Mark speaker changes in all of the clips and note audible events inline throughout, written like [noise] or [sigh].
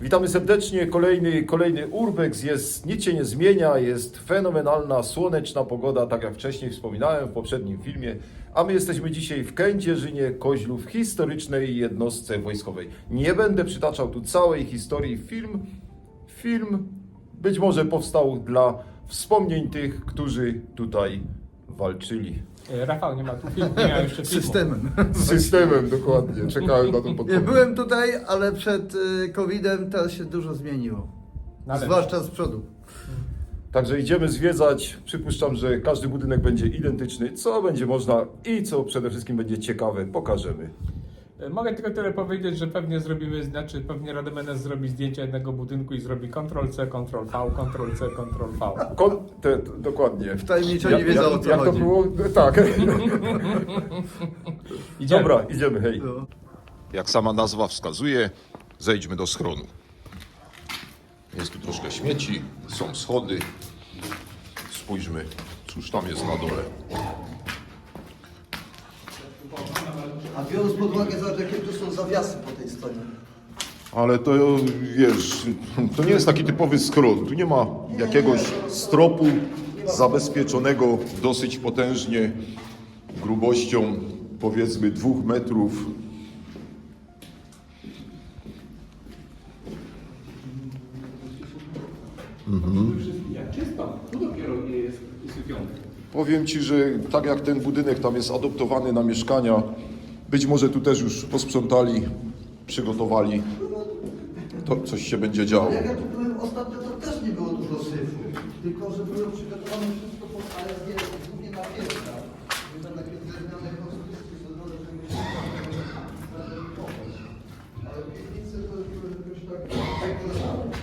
Speaker 1: Witamy serdecznie. Kolejny, kolejny Urbex jest, nic się nie zmienia, jest fenomenalna, słoneczna pogoda, tak jak wcześniej wspominałem w poprzednim filmie. A my jesteśmy dzisiaj w Kędzierzynie Koźlu, w historycznej jednostce wojskowej. Nie będę przytaczał tu całej historii. Film, film być może powstał dla wspomnień tych, którzy tutaj walczyli.
Speaker 2: E, Rafał nie ma tu filmu, nie jeszcze filmu.
Speaker 3: Systemem.
Speaker 1: Z systemem, dokładnie. Czekałem na tą
Speaker 3: Nie,
Speaker 1: podpowiedź.
Speaker 3: byłem tutaj, ale przed y, COVID-em teraz się dużo zmieniło.
Speaker 2: Na
Speaker 3: Zwłaszcza z przodu.
Speaker 1: Także idziemy zwiedzać. Przypuszczam, że każdy budynek będzie identyczny. Co będzie można i co przede wszystkim będzie ciekawe, pokażemy.
Speaker 2: E, Mogę tylko tyle powiedzieć, że pewnie zrobimy, znaczy pewnie Radomenes zrobi zdjęcie jednego budynku i zrobi Ctrl-C, Ctrl-V, Ctrl-C, Ctrl-V.
Speaker 1: Kon, te, te, dokładnie.
Speaker 3: Wtajemniczeni wiedzą, o co
Speaker 1: jak to
Speaker 3: chodzi.
Speaker 1: było? Tak. [laughs]
Speaker 2: Idziemy.
Speaker 1: Dobra, idziemy, hej.
Speaker 3: No.
Speaker 4: Jak sama nazwa wskazuje, zejdźmy do schronu. Jest tu troszkę śmieci, są schody. Spójrzmy, cóż tam jest na dole.
Speaker 5: A biorąc pod uwagę, zobacz, jakie tu są zawiasy po tej stronie.
Speaker 4: Ale to wiesz, to nie jest taki typowy schron. Tu nie ma jakiegoś stropu zabezpieczonego dosyć potężnie grubością powiedzmy dwóch metrów.
Speaker 2: Jak czysto, tu dopiero nie jest.
Speaker 4: Powiem Ci, że tak jak ten budynek tam jest adoptowany na mieszkania, być może tu też już posprzątali, przygotowali, to coś się będzie działo.
Speaker 5: Jak ja tu byłem ostatnio, to też nie było dużo syfu. Tylko, że było przygotowane wszystko pod ASG, głównie na piętra. I tam takie drewniane konstrukcje, to drodze, żeby się Ale piwnice to już jakoś tak, tak.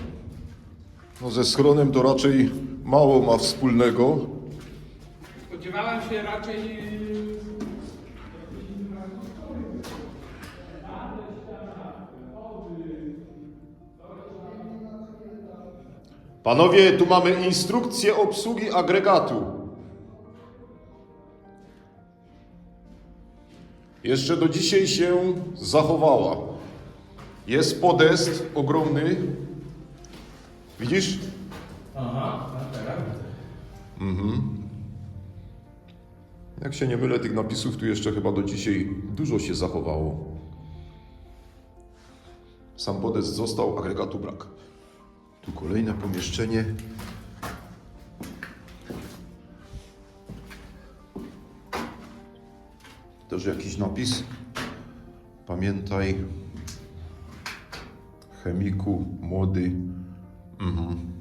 Speaker 4: No ze schronem to raczej mało ma wspólnego.
Speaker 2: Spodziewałem się raczej...
Speaker 4: Panowie, tu mamy instrukcję obsługi agregatu. Jeszcze do dzisiaj się zachowała. Jest podest ogromny. Widzisz?
Speaker 2: Aha, teraz.
Speaker 4: Jak się nie mylę, tych napisów tu jeszcze chyba do dzisiaj dużo się zachowało. Sam podest został, agregatu brak. Tu kolejne pomieszczenie. Też jakiś napis. Pamiętaj, chemiku, młody. Mhm.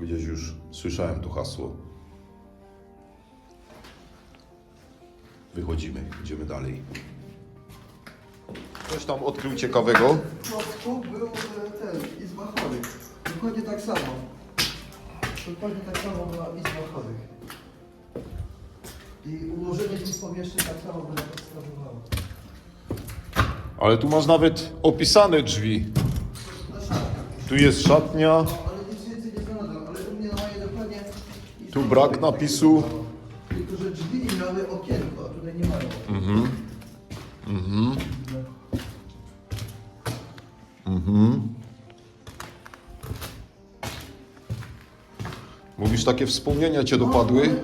Speaker 4: Gdzieś już słyszałem to hasło. Wychodzimy, idziemy dalej. Coś tam odkrył ciekawego.
Speaker 5: W środku był e, ten, izba chorych. Dokładnie tak samo. Dokładnie tak samo była izba chorych. I ułożenie tych pomieszczeń tak samo będę podstawowało.
Speaker 4: Ale tu masz nawet opisane drzwi. Tu jest szatnia,
Speaker 5: Ale nic więcej nie znalazłem, ale u mnie normalnie dokładnie...
Speaker 4: tu brak napisu. Takie wspomnienia cię dopadły?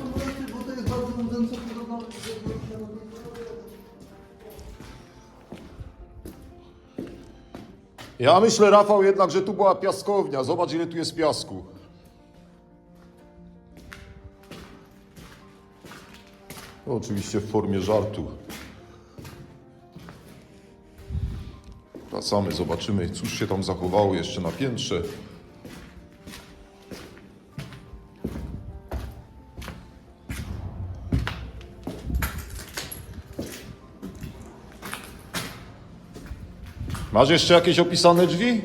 Speaker 4: Ja myślę, Rafał, jednak, że tu była piaskownia. Zobacz, ile tu jest piasku. Oczywiście w formie żartu. Wracamy, zobaczymy, cóż się tam zachowało jeszcze na piętrze. Masz jeszcze jakieś opisane drzwi?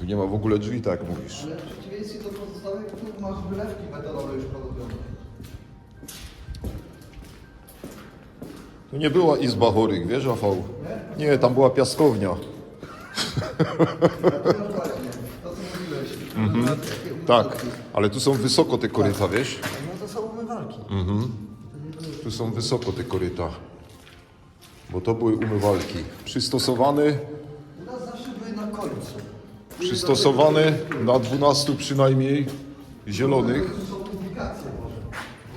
Speaker 4: Tu nie ma w ogóle drzwi, tak jak mówisz.
Speaker 5: Ale w przeciwieństwie do pozostałych, tu masz wylewki metalowe już porobione.
Speaker 4: Tu nie była izba chorych, wiesz, Rafał? Nie, tam była piaskownia.
Speaker 5: To co mówiłeś.
Speaker 4: Tak, ale tu są wysoko te koryta, wiesz?
Speaker 5: No to są umywalki.
Speaker 4: Tu są wysoko te koryta. Bo to były umywalki przystosowane,
Speaker 5: U nas zawsze były na końcu.
Speaker 4: przystosowane na 12 przynajmniej zielonych.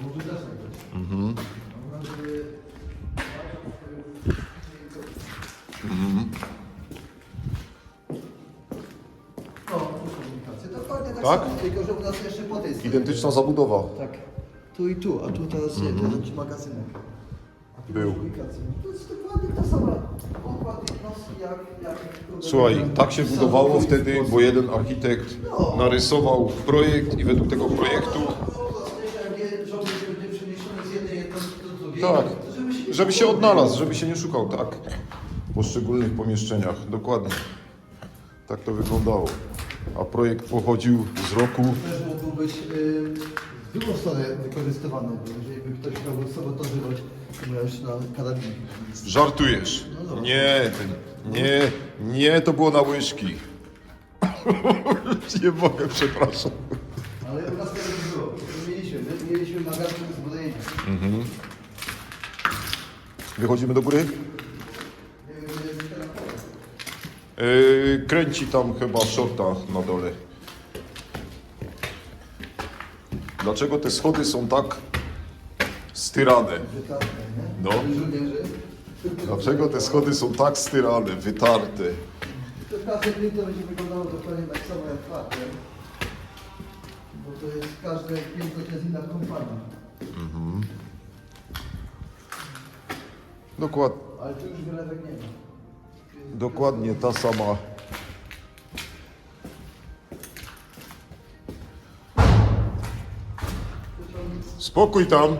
Speaker 5: Może też tak być. No, to są publikacje. Dokładnie tak,
Speaker 4: Tak?
Speaker 5: samo, tylko że u nas jeszcze po tej stronie.
Speaker 4: Identyczna zabudowa
Speaker 5: Tak. Tu i tu, a tu teraz nie, to jest magazynek. A tu
Speaker 4: Był.
Speaker 5: To jest dokładnie ta sama pokład jednostki jak... jak
Speaker 4: Słuchaj, tak się budowało wtedy, bo jeden architekt narysował projekt i według tego projektu
Speaker 5: do drugiej.
Speaker 4: Tak,
Speaker 5: żeby się,
Speaker 4: się odnalazł, żeby się nie szukał, tak. W poszczególnych pomieszczeniach, dokładnie. Tak to wyglądało. A projekt pochodził z roku,
Speaker 5: Też mógł być w drugą stronę wykorzystywany, bo jeżeli by ktoś miał sabotażować, to miałeś na karabin.
Speaker 4: żartujesz. Nie, ten- nie, nie, to było na łyżki. [laughs] nie mogę, przepraszam.
Speaker 5: Ale u nas tego nie było. My Mieliśmy, my mieliśmy magazyn zbrojenia.
Speaker 4: Wychodzimy do góry?
Speaker 5: Nie.
Speaker 4: Yy, kręci tam chyba shorta na dole. Dlaczego te schody są tak styrane? No. Dlaczego te schody są tak styrane, wytarte?
Speaker 5: To każde piętro będzie wyglądało dokładnie tak samo jak czwarte. Bo to jest każde piętro to jest inna kompania.
Speaker 4: Dokład,
Speaker 5: Ale tu już wylewek nie ma.
Speaker 4: dokładnie ta sama. Spokój tam.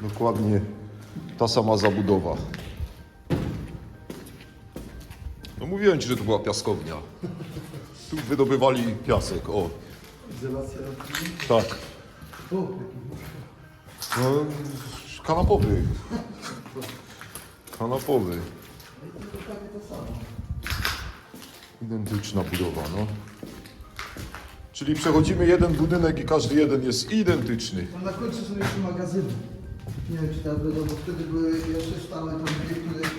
Speaker 4: Dokładnie ta sama zabudowa. No mówiłem ci, że to była piaskownia. Tu wydobywali piasek, o.
Speaker 5: Izolacja.
Speaker 4: Tak.
Speaker 5: O,
Speaker 4: No, kanapowy. Kanapowy.
Speaker 5: samo.
Speaker 4: Identyczna budowa, no. Czyli przechodzimy jeden budynek i każdy jeden jest identyczny.
Speaker 5: No na końcu są jeszcze magazyny. Nie wiem, czy teraz będą, bo wtedy były jeszcze stałe tam w niektórych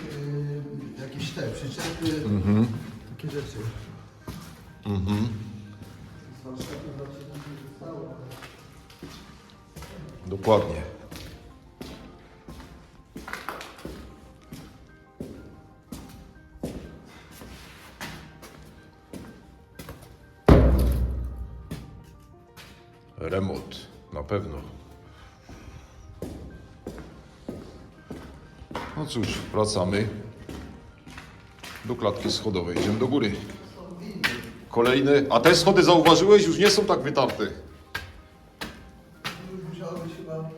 Speaker 5: yy, jakieś te przyczepy, takie rzeczy. Mhm.
Speaker 4: Dokładnie. Remont, na pewno. No cóż, wracamy do klatki schodowej. Idziemy do góry. Kolejne. A te schody zauważyłeś? Już nie są tak wytarte.
Speaker 5: Musiało być chyba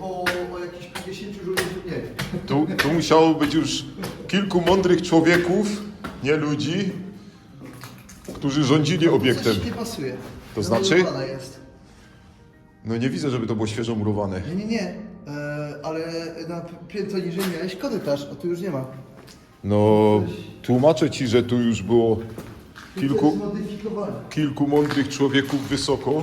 Speaker 5: o, jakichś 50 żołnierzy mniej.
Speaker 4: Tu, tu musiało być już kilku mądrych człowieków, nie ludzi, którzy rządzili obiektem.
Speaker 5: Coś nie pasuje.
Speaker 4: To znaczy?
Speaker 5: Zamurowana jest.
Speaker 4: No nie widzę, żeby to było świeżo murowane.
Speaker 5: Nie, nie, nie. E, ale na piętro niżej miałeś korytarz, a tu już nie ma.
Speaker 4: No, tłumaczę ci, że tu już było kilku,
Speaker 5: zmodyfikowane.
Speaker 4: kilku mądrych człowieków wysoko,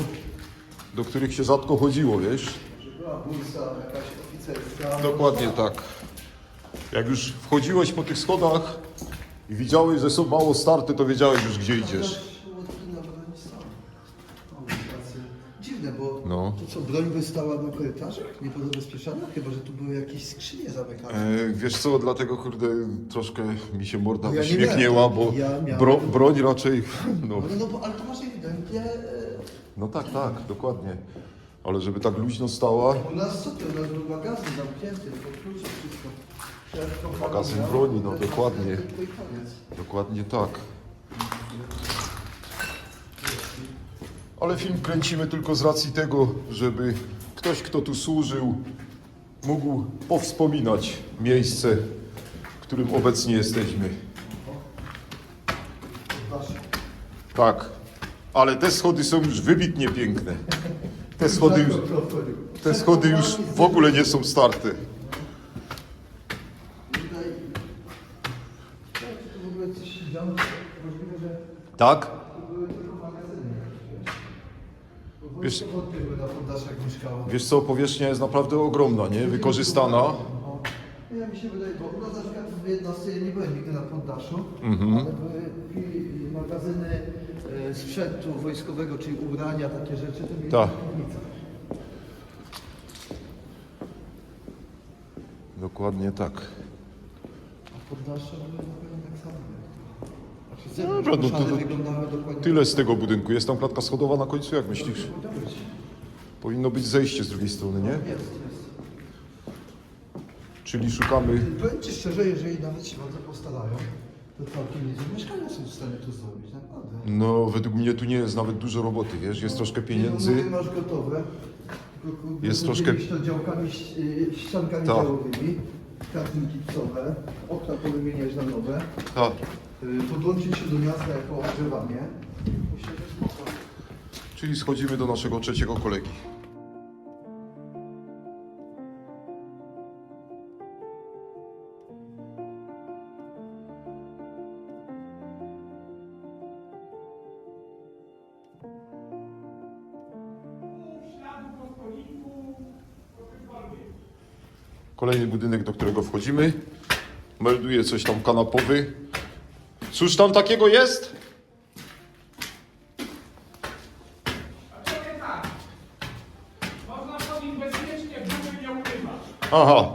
Speaker 4: do których się rzadko chodziło, wiesz?
Speaker 5: Że była bursa jakaś oficerska.
Speaker 4: Dokładnie tak. Jak już wchodziłeś po tych schodach i widziałeś, że są mało starte, to wiedziałeś już, gdzie idziesz. No.
Speaker 5: to co, broń by stała na korytarzach? Niepodobezpieczona? Chyba, że tu były jakieś skrzynie zamykane.
Speaker 4: E, wiesz co, dlatego kurde troszkę mi się morda
Speaker 5: No ja nie
Speaker 4: uśmiechnięła,
Speaker 5: miałem
Speaker 4: bo
Speaker 5: tak. Ja miałem.
Speaker 4: bro, broń raczej, no,
Speaker 5: No, no bo, ale to masz ewidentnie... e,
Speaker 4: no tak, tak, dokładnie. Ale żeby tak luźno stała,
Speaker 5: U nas co to? U nas był magazyn zamknięty, po klucze wszystko. Szef
Speaker 4: Magazyn broni, no dokładnie.
Speaker 5: tylko i koniec.
Speaker 4: dokładnie tak. Ale film kręcimy tylko z racji tego, żeby ktoś, kto tu służył, mógł powspominać miejsce, w którym obecnie jesteśmy. Tak, ale te schody są już wybitnie piękne. Te schody już, te schody już w ogóle nie są starte.
Speaker 5: Tak, mieszkała.
Speaker 4: Wiesz co, powierzchnia jest naprawdę ogromna, nie? Wykorzystana.
Speaker 5: No, Ja mi się wydaje, bo no, na przykład w jednostce ja nie byłem nigdy na poddaszu,
Speaker 4: Mhm.
Speaker 5: ale były magazyny e, sprzętu wojskowego, czyli ubrania, takie rzeczy, to mieli
Speaker 4: Tak.
Speaker 5: w piwnicach.
Speaker 4: Dokładnie tak.
Speaker 5: A poddasze były zupełnie tak samo. Znaczy,
Speaker 4: Dobra, no to-
Speaker 5: koszary
Speaker 4: to
Speaker 5: wyglądały dokładnie
Speaker 4: Tyle z tego budynku. Jest tam klatka schodowa na końcu, jak myślisz?
Speaker 5: Powinno być.
Speaker 4: Zejście z drugiej strony, nie?
Speaker 5: Jest, jest.
Speaker 4: Czyli szukamy...
Speaker 5: Powiem Ci szczerze, jeżeli nawet się bardzo postarają, to całkiem niezłe mieszkania są w stanie tu zrobić, naprawdę.
Speaker 4: No, według mnie tu nie jest nawet dużo roboty, wiesz? Jest troszkę
Speaker 5: Nie,
Speaker 4: pieniędzy.
Speaker 5: no, masz gotowe.
Speaker 4: Jest troszkę-
Speaker 5: to działkami, ś- y, ściankami
Speaker 4: Tak.
Speaker 5: działowymi, kartki gipsowe, okna powymieniać na nowe,
Speaker 4: Tak.
Speaker 5: y, podłączyć się do miasta jako ogrzewanie.
Speaker 4: Czyli schodzimy do naszego trzeciego kolegi. Kolejny budynek, do którego wchodzimy. Melduje coś tam kanapowy. Cóż tam takiego jest? Aha.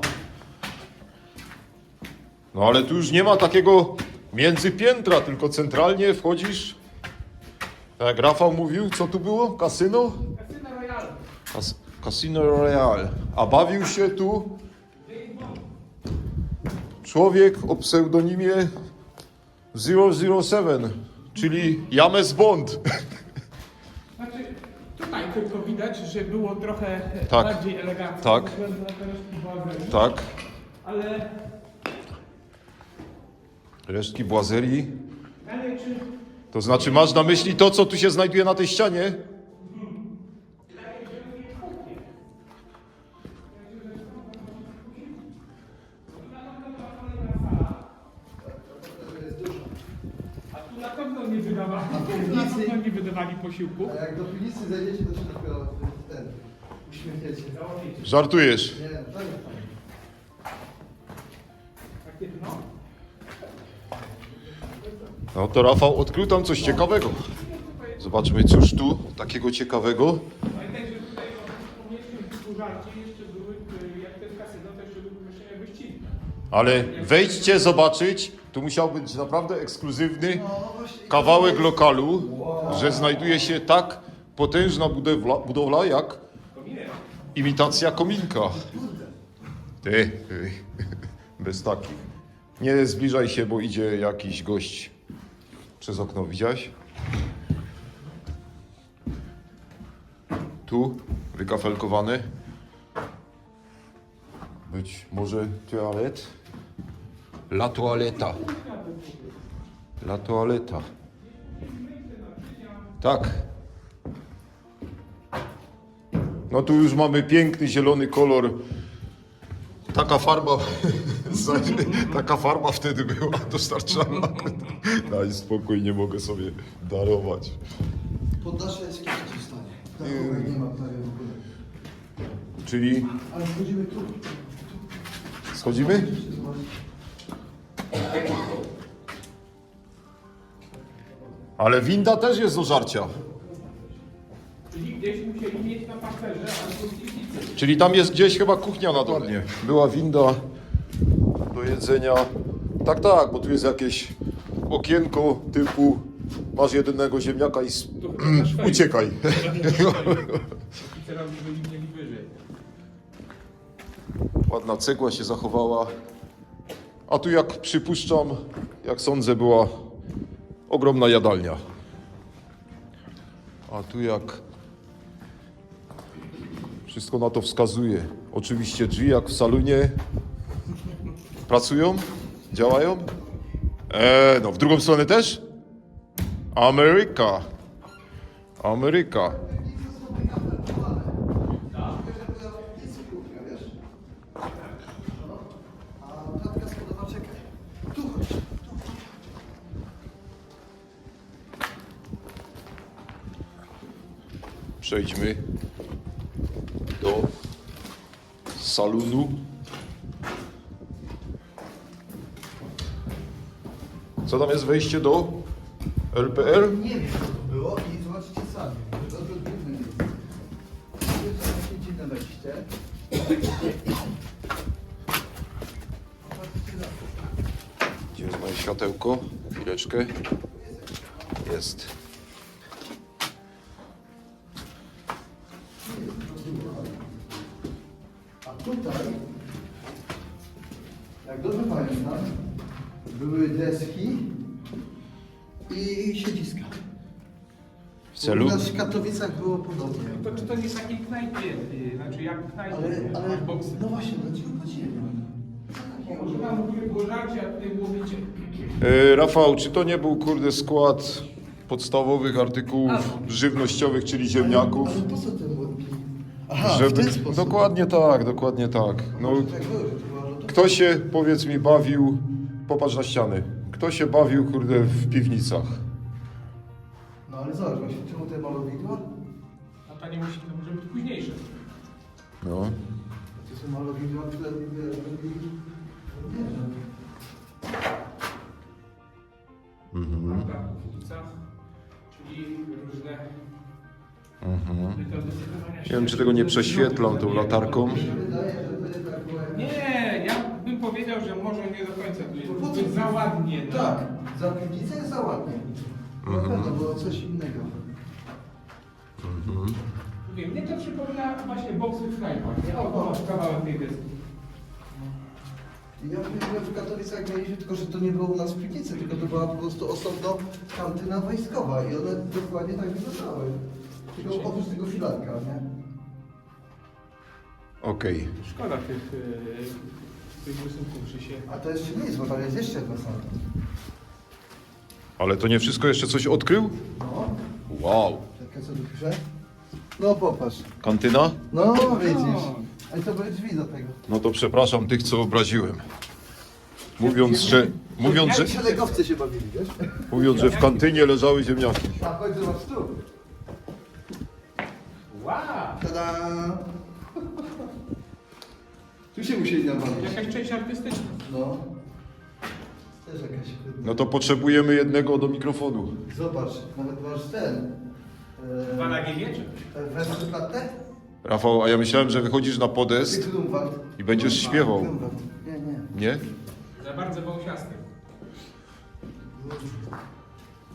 Speaker 4: No ale tu już nie ma takiego międzypiętra, tylko centralnie wchodzisz. Tak jak Rafał mówił, co tu było? Kasyno?
Speaker 2: Kasyna Royal.
Speaker 4: Kas Casino Royale. A bawił się tu człowiek o pseudonimie 007, czyli James Bond. [laughs]
Speaker 2: Tylko widać, że było trochę
Speaker 4: Tak.
Speaker 2: bardziej elegancko.
Speaker 4: Tak. Tak.
Speaker 2: Ale,
Speaker 4: Resztki błazerii.
Speaker 2: ale czy
Speaker 4: To znaczy masz na myśli to, co tu się znajduje na tej ścianie?
Speaker 2: A tu na pewno nie Pewno nie wydawali posiłków.
Speaker 5: A jak do piwnicy zejdziecie, to się dopiero ten uśmiechniecie.
Speaker 4: Żartujesz.
Speaker 5: Nie, no jest fajnie.
Speaker 2: Takie dno.
Speaker 4: No to Rafał odkrył tam coś ciekawego. Zobaczmy, cóż tu takiego ciekawego.
Speaker 2: Pamiętaj, że tutaj typu żarcie jeszcze były, jak ten kasyno, to jeszcze były pomieszczenia gościnne.
Speaker 4: Ale wejdźcie zobaczyć, tu musiał być naprawdę ekskluzywny
Speaker 5: No
Speaker 4: kawałek lokalu, że znajduje się tak potężna budowla, budowla jak imitacja kominka. Ty, [laughs] bez takich. Nie zbliżaj się, bo idzie jakiś gość przez okno, widziałeś? Tu wykafelkowany. Być może toalet. La toaleta. La toaleta. Tak. No tu już mamy piękny zielony kolor. Taka farba, [laughs] taka farba wtedy była dostarczana. [laughs] Daj spokój, nie mogę sobie darować.
Speaker 5: Poddasze jest w stanie. Tak, nie ma w ogóle.
Speaker 4: Czyli
Speaker 5: Ale wchodzimy tu.
Speaker 4: schodzimy? Ale winda też jest do żarcia.
Speaker 2: Czyli gdzieś musieli mieć na parterze albo.
Speaker 4: Czyli tam jest gdzieś chyba kuchnia na dole. Była winda do jedzenia. Tak, tak, bo tu jest jakieś okienko typu masz jedynego ziemniaka i s- [clears throat] uciekaj.
Speaker 2: Oficerowie [laughs] byli mieli wyżej.
Speaker 4: Ładna cegła się zachowała. A tu jak przypuszczam, jak sądzę, była ogromna jadalnia. A tu jak wszystko na to wskazuje. Oczywiście drzwi jak w salonie pracują, działają. Eee, no w drugą stronę też? Ameryka. Ameryka.
Speaker 5: A klatka schodowa, czekaj. Tu chodź.
Speaker 4: Przejdźmy. salonu. Co tam jest wejście do LPR?
Speaker 5: Nie wiem co to było i zobaczcie sami. To, jest. Jest takie dziwne wejście.
Speaker 4: Gdzie jest moje światełko? Chwileczkę.
Speaker 5: Tutaj, jak dobrze pamiętam, były deski i siedziska.
Speaker 4: W celu?
Speaker 5: U nas w Katowicach było podobnie.
Speaker 2: To czy to nie jest takie knajpie, y, znaczy jak knajpie,
Speaker 5: Ale, ale,
Speaker 2: boksy.
Speaker 5: no właśnie, no.
Speaker 2: Może tam u góry było żarcie, a tutaj było mycie.
Speaker 4: E, Rafał, czy to nie był kurde skład podstawowych artykułów żywnościowych, czyli ziemniaków?
Speaker 5: Ale, ale po co ten Aha, w
Speaker 4: Żeby...
Speaker 5: ten sposób.
Speaker 4: Dokładnie tak, dokładnie tak. No,
Speaker 5: tak
Speaker 4: kto się, powiedz mi, bawił, popatrz na ściany, kto się bawił, kurde, w piwnicach?
Speaker 5: No ale zobacz, właśnie czemu te malowidła?
Speaker 2: A to nie musi, to może być późniejsze.
Speaker 4: No.
Speaker 5: To są malowidła, które robili... Nie wiem.
Speaker 2: Prawda? Kuchnica, czyli różne wykonania
Speaker 4: Nie wiem, czy tego nie prześwietlam tą latarką.
Speaker 5: To.
Speaker 2: Nie, ja bym powiedział, że może nie do końca tu jest zbyt za ładnie. No.
Speaker 5: Tak, za piwnicę jest za ładnie. Na pewno było coś innego.
Speaker 2: Mówię, mnie to przypomina właśnie boksy w knajpach. Nie? O, to masz kawałek tej deski.
Speaker 5: I Ja byłem w Katowicach mieliśmy, tylko że to nie było u nas w piwnicy, tylko to była po prostu osobno kantyna wojskowa i one dokładnie tak wyglądały. Tylko oprócz tego filarka, nie?
Speaker 4: Okej.
Speaker 2: Szkoda tych, yy, tych rysunków, że się...
Speaker 5: A to jeszcze nie jest, bo tam jest jeszcze jedna sala.
Speaker 4: Ale to nie wszystko jeszcze coś odkrył?
Speaker 5: No,
Speaker 4: Wow.
Speaker 5: czekaj, co tu pisze? No popatrz.
Speaker 4: Kantyna?
Speaker 5: No widzisz. A to były drzwi do tego.
Speaker 4: No to przepraszam tych, co obraziłem. Mówiąc, że, mówiąc, że,
Speaker 5: Jak szeregowcy się bawili, wiesz?
Speaker 4: mówiąc, że w kantynie leżały ziemniaki.
Speaker 5: A chodź zobacz tu.
Speaker 2: Wow!
Speaker 5: Tada! Tu się musieli nawalić.
Speaker 2: Jakaś część artystyczna.
Speaker 5: No. Też jakaś...
Speaker 4: No to potrzebujemy jednego do mikrofonu.
Speaker 5: Zobacz, nawet masz ten.
Speaker 2: Dwa
Speaker 5: E,
Speaker 2: na GG, czy?
Speaker 5: Westerplatte?
Speaker 4: Rafał, a ja myślałem, że wychodzisz na podest
Speaker 5: Grunwald.
Speaker 4: i będziesz śpiewał.
Speaker 5: Grunwald. Nie, nie.
Speaker 4: Nie?
Speaker 2: Za bardzo wąsiasty.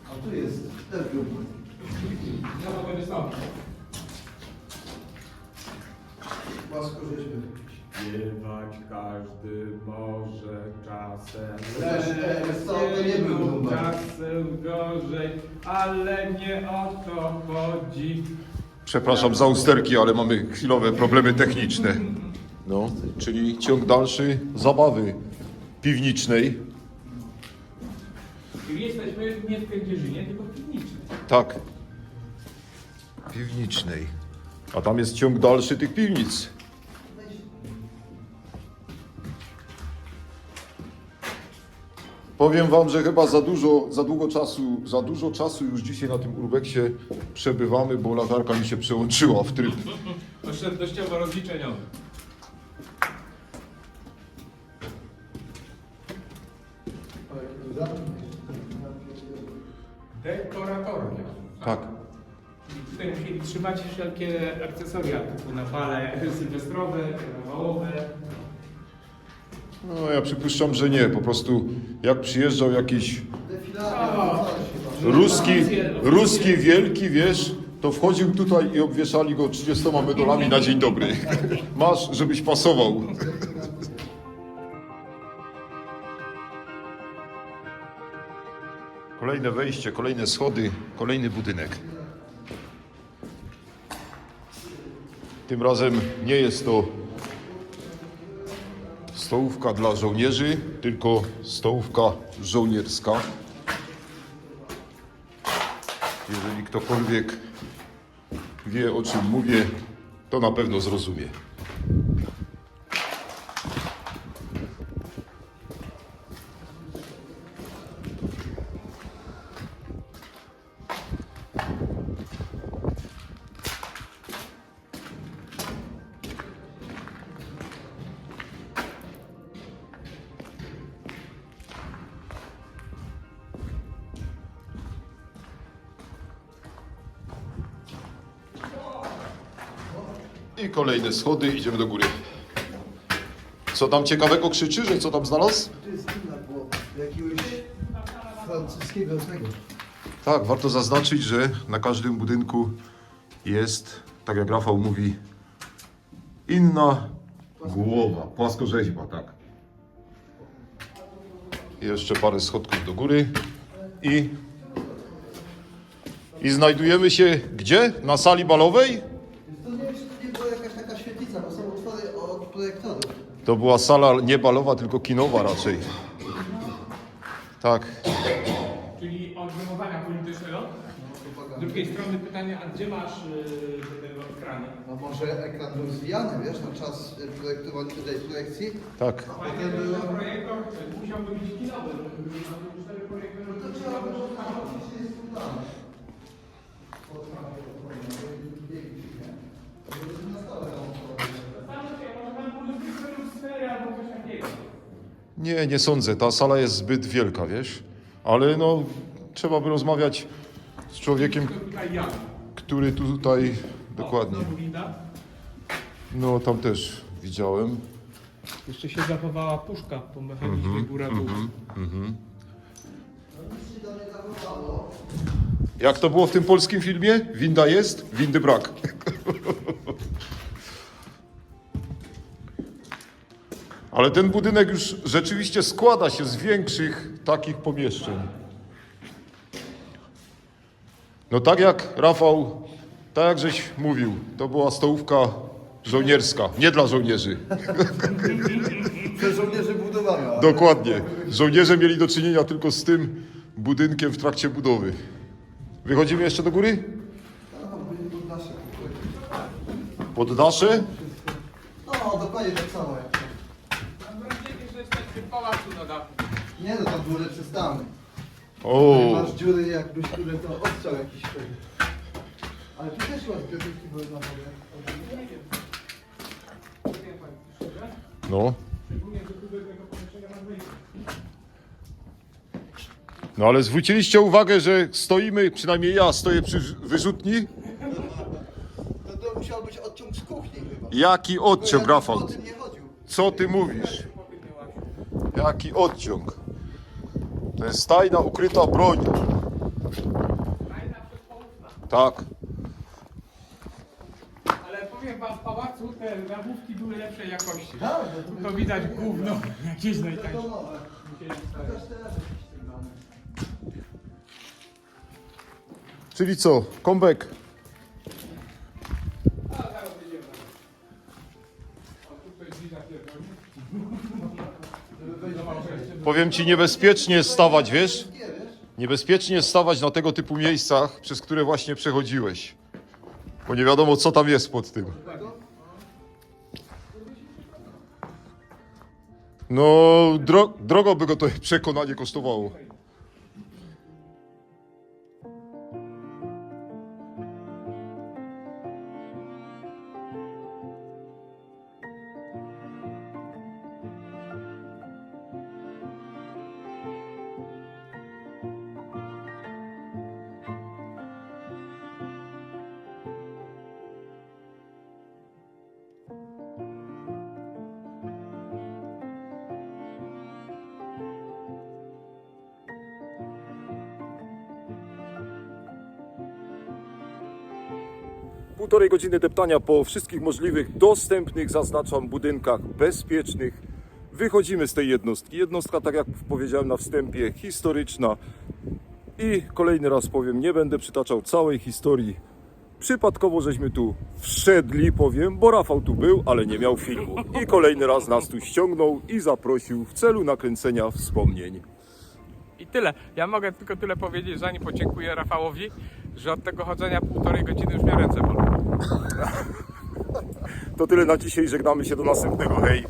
Speaker 5: A tu jest też Grunwald.
Speaker 2: No to wystąpi.
Speaker 5: Płaskorzeźby.
Speaker 2: Śpiewać każdy może czasem
Speaker 5: co, to nie był
Speaker 2: lepiej,
Speaker 5: numer.
Speaker 2: czasem gorzej, ale nie o to chodzi.
Speaker 4: Przepraszam za usterki, ale mamy chwilowe problemy techniczne. No, czyli ciąg dalszy zabawy piwnicznej.
Speaker 2: Czyli jesteśmy nie w Kędzierzynie, tylko w Piwnicznej.
Speaker 4: Tak. Piwnicznej. A tam jest ciąg dalszy tych piwnic. Powiem wam, że chyba za dużo, za długo czasu, za dużo czasu już dzisiaj na tym urbeksie przebywamy, bo latarka mi się przełączyła w tryb.
Speaker 2: Oszczędnościowo rozliczeniowy. Dekoratornia.
Speaker 4: Tak.
Speaker 2: Tutaj musieli trzymać wszelkie akcesoria, typu napale sylwestrowe, karnawałowe.
Speaker 4: No ja przypuszczam, że nie. Po prostu jak przyjeżdżał jakiś ruski, ruski wielki, wiesz, to wchodził tutaj i obwieszali go 30 medalami na dzień dobry. [laughs] Masz, żebyś pasował. Kolejne wejście, kolejne schody, kolejny budynek. Tym razem nie jest to stołówka dla żołnierzy, tylko stołówka żołnierska. Jeżeli ktokolwiek wie o czym mówię, to na pewno zrozumie. I kolejne schody, idziemy do góry. Co tam ciekawego krzyczy, że co tam znalazł?
Speaker 5: To jest inna było jakiegoś francuskiego tego.
Speaker 4: Tak, warto zaznaczyć, że na każdym budynku jest, tak jak Rafał mówi, inna głowa, płaskorzeźba, tak. Jeszcze parę schodków do góry i, i znajdujemy się gdzie? Na sali balowej?
Speaker 5: To była
Speaker 4: sala nie balowa, tylko kinowa raczej. Tak.
Speaker 2: Czyli od wymowania politycznego. Z drugiej strony pytanie, a gdzie masz yy, tego ekrany?
Speaker 5: No może ekran był zwijany, wiesz, na czas y, projektowania tej projekcji.
Speaker 4: Tak.
Speaker 2: Potem był projektor, musiałby być kinowy, żeby mieć cztery projektory.
Speaker 5: To trzeba było faktycznie jest
Speaker 4: Nie, nie sądzę. Ta sala jest zbyt wielka, wiesz? Ale no, trzeba by rozmawiać z człowiekiem,
Speaker 2: To tutaj ja.
Speaker 4: który tutaj dokładnie.
Speaker 2: O, znowu winda.
Speaker 4: No, tam też widziałem.
Speaker 2: Jeszcze się zachowała puszka po mechanicznej.
Speaker 5: Nic się do mnie zachowało.
Speaker 4: Jak to było w tym polskim filmie? Winda jest, windy brak. [laughs] Ale ten budynek już rzeczywiście składa się z większych takich pomieszczeń. No tak jak Rafał, tak jak żeś mówił, to była stołówka żołnierska, nie dla żołnierzy.
Speaker 5: Te żołnierze budowania.
Speaker 4: Dokładnie. Żołnierze mieli do czynienia tylko z tym budynkiem w trakcie budowy. Wychodzimy jeszcze do góry? Poddasze?
Speaker 5: No, dokładnie tak samo jak to.
Speaker 2: Mam wrażenie, że jesteście w pałacu na dachu.
Speaker 5: Nie no, tam były lepsze stany.
Speaker 4: O,
Speaker 5: Masz dziury jakbyś, które to ostrzał jakiś wtedy. Ale tu też ładne biblioteki były na wodę.
Speaker 4: no.
Speaker 2: Masz.
Speaker 4: No ale zwróciliście uwagę, że stoimy, przynajmniej ja stoję przy wyrzutni.
Speaker 5: To, to musiał być odciąg z kuchni chyba.
Speaker 4: Jaki odciąg,
Speaker 5: Bo ja
Speaker 4: Rafał?
Speaker 5: O tym nie chodził.
Speaker 4: Co ty mówisz? Jaki odciąg? To jest tajna, ukryta broń. Tak.
Speaker 2: Ale powiem wam, w pałacu te nagłówki były lepszej jakości. To widać gówno, jakieś najtańsze.
Speaker 4: Czyli co? Kombek. Powiem ci, niebezpiecznie stawać, wiesz?
Speaker 5: Nie wiesz?
Speaker 4: Niebezpiecznie stawać na tego typu miejscach, przez które właśnie przechodziłeś. Bo nie wiadomo, co tam jest pod tym. No, dro drogo by go to przekonanie kosztowało. Półtorej godziny deptania po wszystkich możliwych, dostępnych, zaznaczam, budynkach bezpiecznych. Wychodzimy z tej jednostki. Jednostka, tak jak powiedziałem na wstępie, historyczna. I kolejny raz powiem, nie będę przytaczał całej historii. Przypadkowo żeśmy tu wszedli, powiem, bo Rafał tu był, ale nie miał filmu. I kolejny raz nas tu ściągnął i zaprosił w celu nakręcenia wspomnień.
Speaker 2: I tyle. Ja mogę tylko tyle powiedzieć, zanim podziękuję Rafałowi, że od tego chodzenia półtorej godziny już mnie ręce bolą.
Speaker 4: To tyle na dzisiaj, żegnamy się do następnego, hej!